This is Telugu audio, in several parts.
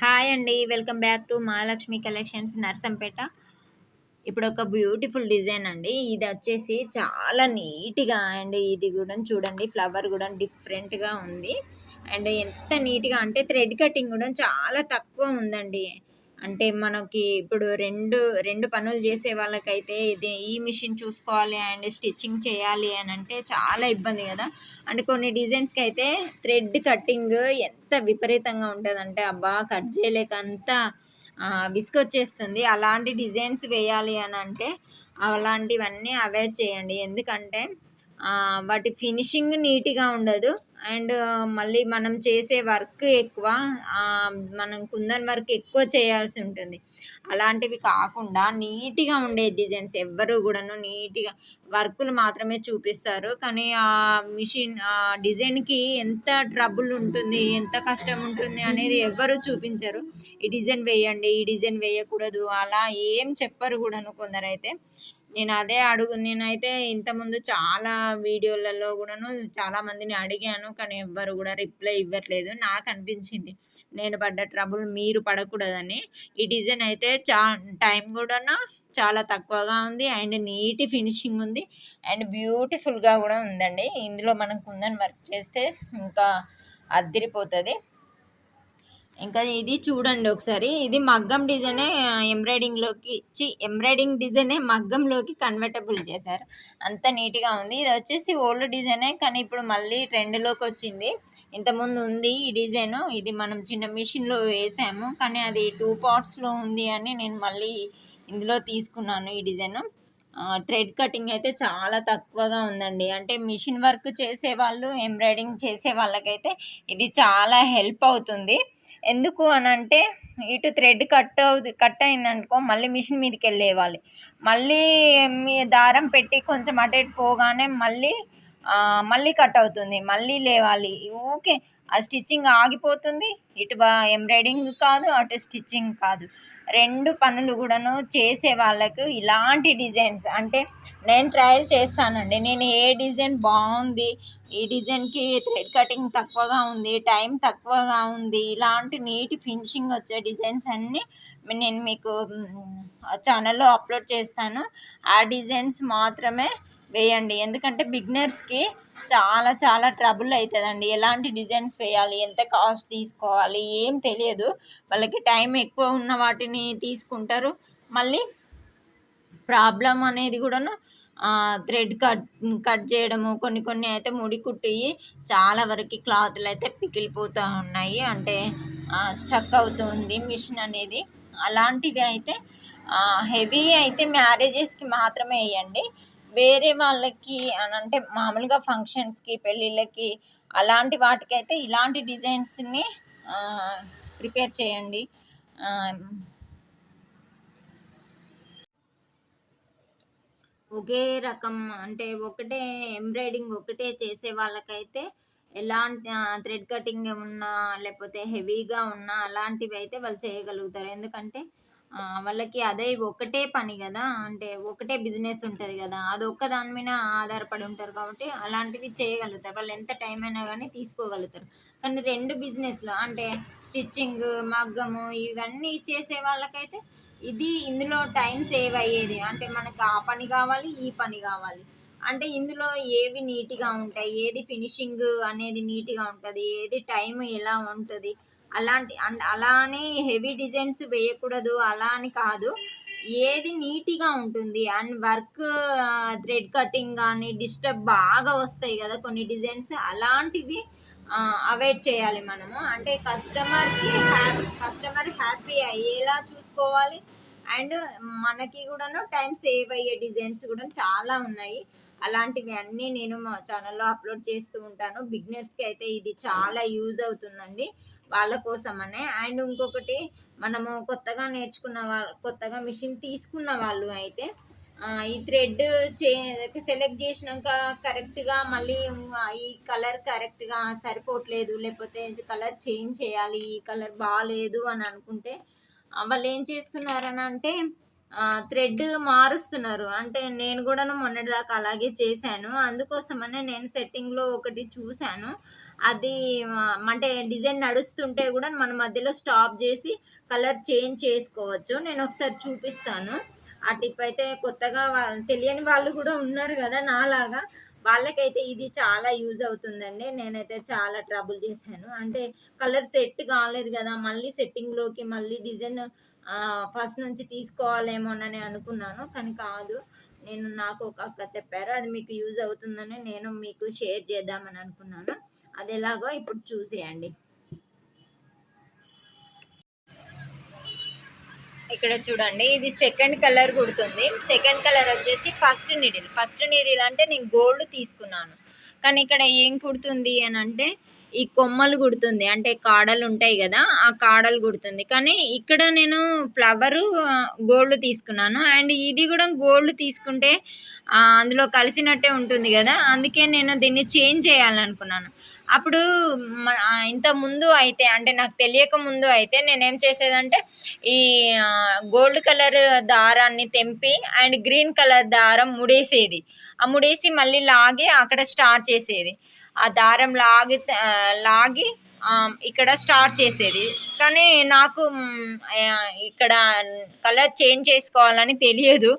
హాయ్ అండి welcome back to Mahalakshmi collections Narsampet. ఇప్పుడు ఒక బ్యూటిఫుల్ డిజైన్ అండి. ఇది వచ్చేసి చాలా నీట్గా అండ్. ఇది కూడా చూడండి ఫ్లవర్ కూడా డిఫరెంట్గా ఉంది. అండ్ ఎంత నీట్గా అంటే థ్రెడ్ కటింగ్ కూడా చాలా తక్కువ ఉందండి. అంటే మనకి ఇప్పుడు రెండు రెండు పనులు చేసే వాళ్ళకైతే ఇది ఈ మిషన్ చూసుకోవాలి అండ్ స్టిచ్చింగ్ చేయాలి అని అంటే చాలా ఇబ్బంది కదా. అండ్ కొన్ని డిజైన్స్కి అయితే థ్రెడ్ కటింగ్ ఎంత విపరీతంగా ఉంటుందంటే అబ్బా కట్ చేయలేక అంతా విసుకొచ్చేస్తుంది అలాంటి డిజైన్స్ వేయాలి అని అంటే అలాంటివన్నీ అవాయిడ్ చేయండి. ఎందుకంటే వాటి ఫినిషింగ్ నీట్గా ఉండదు. అండ్ మళ్ళీ మనం చేసే వర్క్ ఎక్కువ మనం కుందన్ వర్క్ ఎక్కువ చేయాల్సి ఉంటుంది. అలాంటివి కాకుండా నీట్గా ఉండే డిజైన్స్ ఎవ్వరు కూడాను నీట్గా వర్కులు మాత్రమే చూపిస్తారు. కానీ ఆ మిషన్ ఆ డిజైన్కి ఎంత ట్రబుల్ ఉంటుంది ఎంత కష్టం ఉంటుంది అనేది ఎవ్వరు చూపించరు. ఈ డిజైన్ వేయండి ఈ డిజైన్ వేయకూడదు అలా ఏం చెప్పరు కూడాను కొందరైతే. నేను అదే అడుగు నేనైతే ఇంతకుముందు చాలా వీడియోలలో కూడాను చాలామందిని అడిగాను కానీ ఎవ్వరు కూడా రిప్లై ఇవ్వట్లేదు. నాకు అనిపించింది నేను పడ్డ ట్రబుల్ మీరు పడకూడదని. ఈ డిజైన్ అయితే చా టైం కూడాను చాలా తక్కువగా ఉంది. అండ్ నీట్ ఫినిషింగ్ ఉంది. అండ్ బ్యూటిఫుల్గా కూడా ఉందండి. ఇందులో మనం కుందని వర్క్ చేస్తే ఇంకా అద్దరిపోతుంది. ఇంకా ఇది చూడండి ఒకసారి. ఇది మగ్గం డిజైనే ఎంబ్రాయిడింగ్లోకి ఇచ్చి ఎంబ్రాయిడింగ్ డిజైనే మగ్గంలోకి కన్వర్టబుల్ చేశారు. అంత నీట్గా ఉంది. ఇది వచ్చేసి ఓల్డ్ డిజైనే కానీ ఇప్పుడు మళ్ళీ ట్రెండ్లోకి వచ్చింది. ఇంతకుముందు ఉంది ఈ డిజైను. ఇది మనం చిన్న మిషన్లో వేసాము. కానీ అది టూ పార్ట్స్లో ఉంది అని నేను మళ్ళీ ఇందులో తీసుకున్నాను ఈ డిజైను. థ్రెడ్ కటింగ్ అయితే చాలా తక్కువగా ఉందండి. అంటే మిషన్ వర్క్ చేసే వాళ్ళు ఎంబ్రాయిడింగ్ చేసే వాళ్ళకైతే ఇది చాలా హెల్ప్ అవుతుంది. ఎందుకు అని అంటే ఇటు థ్రెడ్ కట్ అవుతుంది కట్ అయిందనుకో మళ్ళీ మిషన్ మీదకి వెళ్ళేవాలి మళ్ళీ మీ దారం పెట్టి కొంచెం అటు ఇటు పోగానే మళ్ళీ మళ్ళీ కట్ అవుతుంది. మళ్ళీ లేవాలి. ఓకే ఆ స్టిచ్చింగ్ ఆగిపోతుంది. ఇటు ఎంబ్రాయిడింగ్ కాదు అటు స్టిచ్చింగ్ కాదు. రెండు పనులు కూడాను చేసే వాళ్ళకు ఇలాంటి డిజైన్స్. అంటే నేను ట్రయల్ చేస్తానండి. నేను ఏ డిజైన్ బాగుంది ఈ డిజైన్కి థ్రెడ్ కటింగ్ తక్కువగా ఉంది టైం తక్కువగా ఉంది ఇలాంటి నీట్ ఫినిషింగ్ వచ్చే డిజైన్స్ అన్నీ నేను మీకు ఛానల్లో అప్లోడ్ చేస్తాను. ఆ డిజైన్స్ మాత్రమే వేయండి. ఎందుకంటే బిగ్నర్స్కి చాలా చాలా ట్రబుల్ అవుతుందండి ఎలాంటి డిజైన్స్ వేయాలి ఎంత కాస్ట్ తీసుకోవాలి ఏం తెలియదు. వాళ్ళకి టైం ఎక్కువ ఉన్న వాటిని తీసుకుంటారు. మళ్ళీ ప్రాబ్లం అనేది కూడాను థ్రెడ్ కట్ కట్ చేయడము కొన్ని కొన్ని అయితే ముడి కుట్టి చాలా వరకు క్లాత్లు అయితే పికిలిపోతూ ఉన్నాయి. అంటే స్ట్రక్ అవుతుంది మిషన్ అనేది. అలాంటివి అయితే హెవీ అయితే మ్యారేజెస్కి మాత్రమే వేయండి. వేరే వాళ్ళకి అని అంటే మామూలుగా ఫంక్షన్స్కి పెళ్ళిళ్ళకి అలాంటి వాటికైతే ఇలాంటి డిజైన్స్ని ప్రిపేర్ చేయండి. ఒకే రకం అంటే ఒకటే ఎంబ్రాయిడింగ్ ఒకటే చేసే వాళ్ళకైతే ఎలాంటి థ్రెడ్ కటింగ్ ఉన్నా లేకపోతే హెవీగా ఉన్నా అలాంటివి అయితే వాళ్ళు చేయగలుగుతారు. ఎందుకంటే వాళ్ళకి అదే ఒకటే పని కదా అంటే ఒకటే బిజినెస్ ఉంటుంది కదా అది ఒక్క దాని మీద ఆధారపడి ఉంటారు కాబట్టి అలాంటివి చేయగలుగుతారు. వాళ్ళు ఎంత టైం అయినా కానీ తీసుకోగలుగుతారు. కానీ రెండు బిజినెస్లు అంటే స్టిచ్చింగ్ మగ్గము ఇవన్నీ చేసే వాళ్ళకైతే ఇది ఇందులో టైం సేవ్ అయ్యేది. అంటే మనకు ఆ పని కావాలి ఈ పని కావాలి. అంటే ఇందులో ఏవి నీట్గా ఉంటాయి ఏది ఫినిషింగ్ అనేది నీట్గా ఉంటుంది ఏది టైం ఎలా ఉంటుంది అలాంటి అలానే హెవీ డిజైన్స్ వేయకూడదు అలా అని కాదు. ఏది నీట్గా ఉంటుంది. అండ్ వర్క్ థ్రెడ్ కటింగ్ కానీ డిస్టర్బ్ బాగా వస్తాయి కదా కొన్ని డిజైన్స్. అలాంటివి అవాయిడ్ చేయాలి మనము. అంటే కస్టమర్కి హ్యాపీ కస్టమర్ హ్యాపీ అయ్యేలా చూసుకోవాలి. అండ్ మనకి కూడాను టైం సేవ్ అయ్యే డిజైన్స్ కూడా చాలా ఉన్నాయి. అలాంటివి అన్నీ నేను మా ఛానల్లో అప్లోడ్ చేస్తూ ఉంటాను. బిగ్నర్స్కి అయితే ఇది చాలా యూజ్ అవుతుందండి. వాళ్ళ కోసమనే. అండ్ ఇంకొకటి మనము కొత్తగా నేర్చుకున్న వాళ్ళు కొత్తగా మిషన్ తీసుకున్న వాళ్ళు అయితే ఈ థ్రెడ్ చే సెలెక్ట్ చేసినాక కరెక్ట్గా మళ్ళీ ఈ కలర్ కరెక్ట్గా సరిపోవట్లేదు లేకపోతే కలర్ చేంజ్ చేయాలి ఈ కలర్ బాగాలేదు అని అనుకుంటే వాళ్ళు ఏం చేస్తున్నారని అంటే థ్రెడ్ మారుస్తున్నారు. అంటే నేను కూడా మొన్నటిదాకా అలాగే చేశాను. అందుకోసమనే నేను సెట్టింగ్లో ఒకటి చూశాను. అది అంటే డిజైన్ నడుస్తుంటే కూడా మన మధ్యలో స్టాప్ చేసి కలర్ చేంజ్ చేసుకోవచ్చు. నేను ఒకసారి చూపిస్తాను. ఆ టిప్ అయితే కొత్తగా వా- తెలియని వాళ్ళు కూడా ఉన్నారు కదా నాలాగా. వాళ్ళకైతే ఇది చాలా యూజ్ అవుతుందండి. నేనైతే చాలా ట్రబుల్ చేశాను. అంటే కలర్ సెట్ కాలేదు కదా మళ్ళీ సెట్టింగ్లోకి మళ్ళీ డిజైన్ ఫస్ట్ నుంచి తీసుకోవాలేమోనని అనుకున్నాను కానీ కాదు. నేను నాకు ఒక అక్క చెప్పారు అది మీకు యూజ్ అవుతుందని నేను మీకు షేర్ చేద్దామని అనుకున్నాను. అది ఎలాగో ఇప్పుడు చూసేయండి. ఇక్కడ చూడండి ఇది సెకండ్ కలర్ కుడుతుంది. సెకండ్ కలర్ వచ్చేసి ఫస్ట్ నీడిల్ ఫస్ట్ నీడిల్ అంటే నేను గోల్డ్ తీసుకున్నాను. కానీ ఇక్కడ ఏం కుడుతుంది అని అంటే ఈ కొమ్మలు కుడుతుంది అంటే కాడలు ఉంటాయి కదా ఆ కాడలు కుడుతుంది కానీ ఇక్కడ నేను ఫ్లవరు గోల్డ్ తీసుకున్నాను. అండ్ ఇది కూడా గోల్డ్ తీసుకుంటే అందులో కలిసినట్టే ఉంటుంది కదా. అందుకే నేను దీన్ని చేంజ్ చేయాలనుకున్నాను. అప్పుడు ఇంత ముందు అయితే అంటే నాకు తెలియక ముందు అయితే నేనేం చేసేదంటే ఈ గోల్డ్ కలర్ దారాన్ని తెంపి అండ్ గ్రీన్ కలర్ దారం ముడేసేది. ఆ ముడేసి మళ్ళీ లాగి అక్కడ స్టార్ట్ చేసేది. ఆ దారం లాగి లాగి ఇక్కడ స్టార్ట్ చేసేది. కానీ నాకు ఇక్కడ కలర్ చేంజ్ చేసుకోవాలని తెలియదు.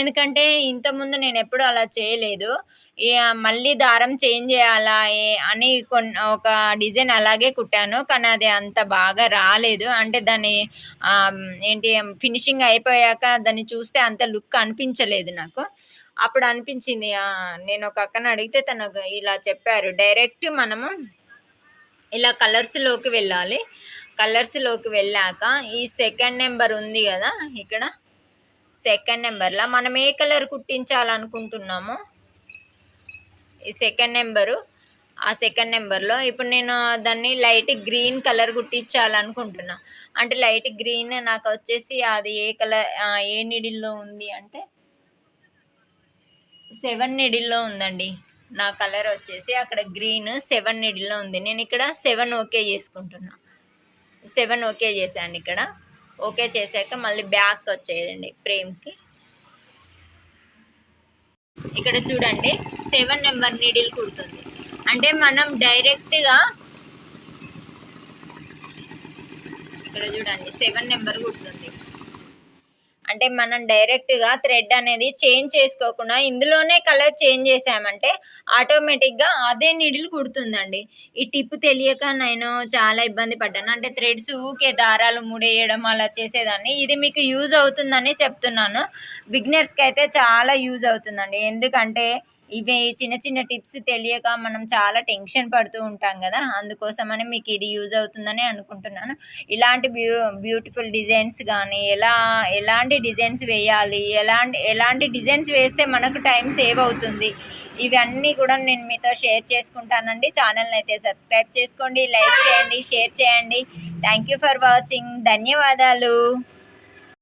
ఎందుకంటే ఇంతకుముందు నేను ఎప్పుడు అలా చేయలేదు. మళ్ళీ దారం చేంజ్ చేయాలా అని కొన్ని ఒక డిజైన్ అలాగే కుట్టాను. కానీ అది అంత బాగా రాలేదు. అంటే దాని ఏంటి ఫినిషింగ్ అయిపోయాక దాన్ని చూస్తే అంత లుక్ అనిపించలేదు నాకు. అప్పుడు అనిపించింది నేను ఒక అక్కను అడిగితే తను ఇలా చెప్పారు డైరెక్ట్ మనము ఇలా కలర్స్లోకి వెళ్ళాలి. కలర్స్లోకి వెళ్ళాక ఈ సెకండ్ నెంబర్ ఉంది కదా ఇక్కడ సెకండ్ నెంబర్లో మనం ఏ కలర్ కుట్టించాలనుకుంటున్నామో ఈ సెకండ్ నెంబరు ఆ సెకండ్ నెంబర్లో ఇప్పుడు నేను దాన్ని లైట్ గ్రీన్ కలర్ కుట్టించాలనుకుంటున్నా. అంటే లైట్ గ్రీన్ నాకు వచ్చేసి అది ఏ కలర్ ఏ నిడిల్లో ఉంది అంటే సెవెన్ నిడిల్లో ఉందండి. నా కలర్ వచ్చేసి అక్కడ గ్రీన్ సెవెన్ నిడిల్లో ఉంది. నేను ఇక్కడ సెవెన్ ఓకే చేసుకుంటున్నా. సెవెన్ ఓకే చేశాను ఇక్కడ. ఓకే చేశాక మళ్ళీ బ్యాక్ వచ్చేయండి ప్రేమ్కి ఇక్కడ చూడండి సెవెన్ నెంబర్ నీడిల్ కుడుతుంది. అంటే మనం డైరెక్ట్గా ఇక్కడ చూడండి సెవెన్ నెంబర్ కుడుతుంది. అంటే మనం డైరెక్ట్గా థ్రెడ్ అనేది చేంజ్ చేసుకోకుండా ఇందులోనే కలర్ చేంజ్ చేసామంటే ఆటోమేటిక్గా అదే నీడిల్ కుడుతుందండి. ఈ టిప్ తెలియక నేను చాలా ఇబ్బంది పడ్డాను. అంటే థ్రెడ్స్ ఊకే దారాలు ముడేయడం అలా చేసేదాన్ని. ఇది మీకు యూజ్ అవుతుందని చెప్తున్నాను. బిగినర్స్కి అయితే చాలా యూజ్ అవుతుందండి. ఎందుకంటే ఇవి చిన్న చిన్న టిప్స్ తెలియక మనం చాలా టెన్షన్ పడుతూ ఉంటాం కదా. అందుకోసమని మీకు ఇది యూజ్ అవుతుందని అనుకుంటున్నాను. ఇలాంటి బ్యూ బ్యూటిఫుల్ డిజైన్స్ కానీ ఎలా ఎలాంటి డిజైన్స్ వేయాలి ఎలాంటి ఎలాంటి డిజైన్స్ వేస్తే మనకు టైం సేవ్ అవుతుంది ఇవన్నీ కూడా నేను మీతో షేర్ చేసుకుంటానండి. ఛానల్ని అయితే సబ్స్క్రైబ్ చేసుకోండి లైక్ చేయండి షేర్ చేయండి. Thank you for watching. ధన్యవాదాలు.